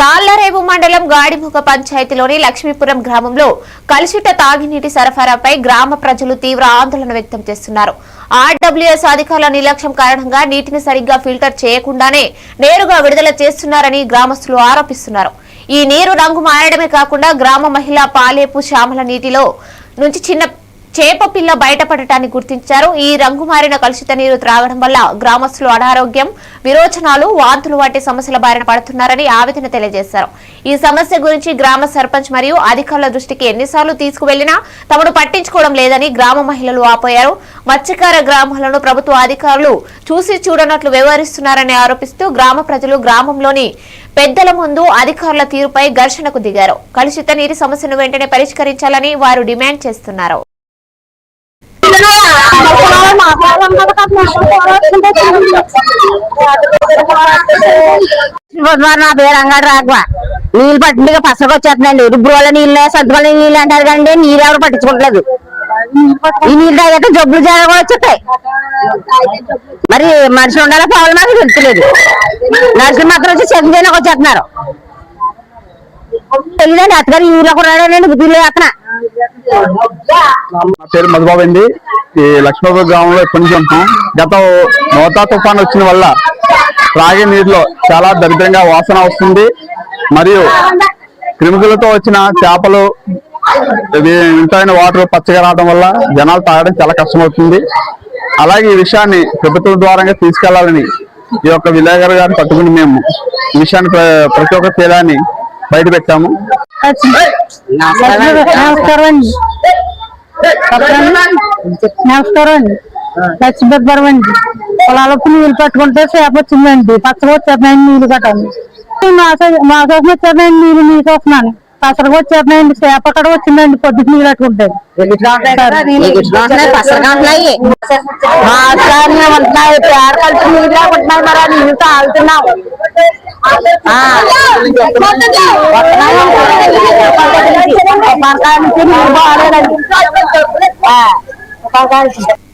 తాళ్ళరేవు మండలం గాడిముఖ పంచాయతీలోని లక్ష్మీపురం గ్రామంలో కలుషిత తాగినీటి సరఫరాపై గ్రామ ప్రజలు తీవ్ర ఆందోళన వ్యక్తం చేస్తున్నారు. ఆర్డబ్ల్యూఎస్ అధికారుల నిర్లక్ష్యం కారణంగా నీటిని సరిగ్గా ఫిల్టర్ చేయకుండానే నేరుగా విడుదల చేస్తున్నారని గ్రామస్తులు ఆరోపిస్తున్నారు. ఈ నీరు రంగు మారడమే కాకుండా గ్రామ మహిళ పాలేపు శ్యామల నీటిలో నుంచి చిన్న చేప పిల్ల బయటపడటాన్ని గుర్తించారు. ఈ రంగు మారిన కలుషిత నీరు త్రాగడం వల్ల గ్రామస్తులు అనారోగ్యం విరోచనాలు వాంతులు వంటి సమస్యల బారిన పడుతున్నారని ఆవేదన తెలియజేశారు. ఈ సమస్య గురించి గ్రామ సర్పంచ్ మరియు అధికారుల దృష్టికి ఎన్నిసార్లు తీసుకువెళ్ళినా తమను పట్టించుకోవడం లేదని గ్రామ మహిళలు ఆపోయారు మత్స్యకార గ్రామాలను ప్రభుత్వ అధికారులు చూసి చూడనట్లు వ్యవహరిస్తున్నారని ఆరోపిస్తూ గ్రామ ప్రజలు గ్రామంలోని పెద్దల ముందు అధికారుల తీరుపై ఘర్షణకు దిగారు. కలుషిత నీటి సమస్యను వెంటనే పరిష్కరించాలని వారు డిమాండ్ చేస్తున్నారు. నా పేరు అంగడి రాఘవ. నీళ్ళు పట్టిందిగా పసరకు వచ్చేస్తున్నాయండి. రుబ్బురోళ్ళ నీళ్ళు సద్దువల్ల నీళ్ళు అంటారు కానీ నీళ్ళు ఎవరు పట్టించుకోవట్లేదు. ఈ నీళ్ళు తాగితే జబ్బులు జర కూడా వచ్చేస్తాయి. మరి మనిషి ఉండాలో పోవాలి మాకు తెలుపులేదు నర్సులు మాత్రం వచ్చి చెక్ చేయడానికి వచ్చేస్తున్నారు. తెలియదండి అత్తగారు ఈ ఊర్లో కూడా బుద్ధిలో అతన. నా పేరు మధుబాబు అండి. ఈ లక్ష్మీపురం గ్రామంలో ఎప్పటి నుంచి ఉంటాం? గత మోతా తుఫాన్ వచ్చిన వల్ల త్రాగే నీరులో చాలా దరిద్రంగా వాసన వస్తుంది. మరియు క్రిమికలతో వచ్చిన చేపలు ఇంతైన వాటర్ పచ్చగా రావడం వల్ల జనాలు తాగడం చాలా కష్టమవుతుంది. అలాగే ఈ విషయాన్ని ప్రభుత్వం ద్వారా తీసుకెళ్ళాలని ఈ యొక్క విలేకరు గారిని పట్టుకుని మేము ఈ విషయాన్ని ప్ర- ప్రతి ఒక్క తేడాన్ని బయట పెట్టాము. నమస్కారం అండి. నమస్కారం అండి లక్ష్మీపతిపురం అండి. పొలాలకు నీళ్ళు పెట్టుకుంటే చేప వచ్చిందండి. పచ్చగా వచ్చేస్తున్నాయండి నీళ్ళు కట్టండి మా కోసం వచ్చేస్తున్నాయండి నీళ్ళు మీకు వస్తున్నాను. పసరగా వచ్చేస్తున్నాయండి చేప అక్కడ వచ్చిందండి పొద్దుకు నీళ్ళు పెట్టుకుంటే ఉంటున్నాయి పేడ కలిసి నీళ్ళు ఉంటున్నాయి మరి నీళ్ళు తాగుతున్నాం బాగాలేదండి defa vereceğim.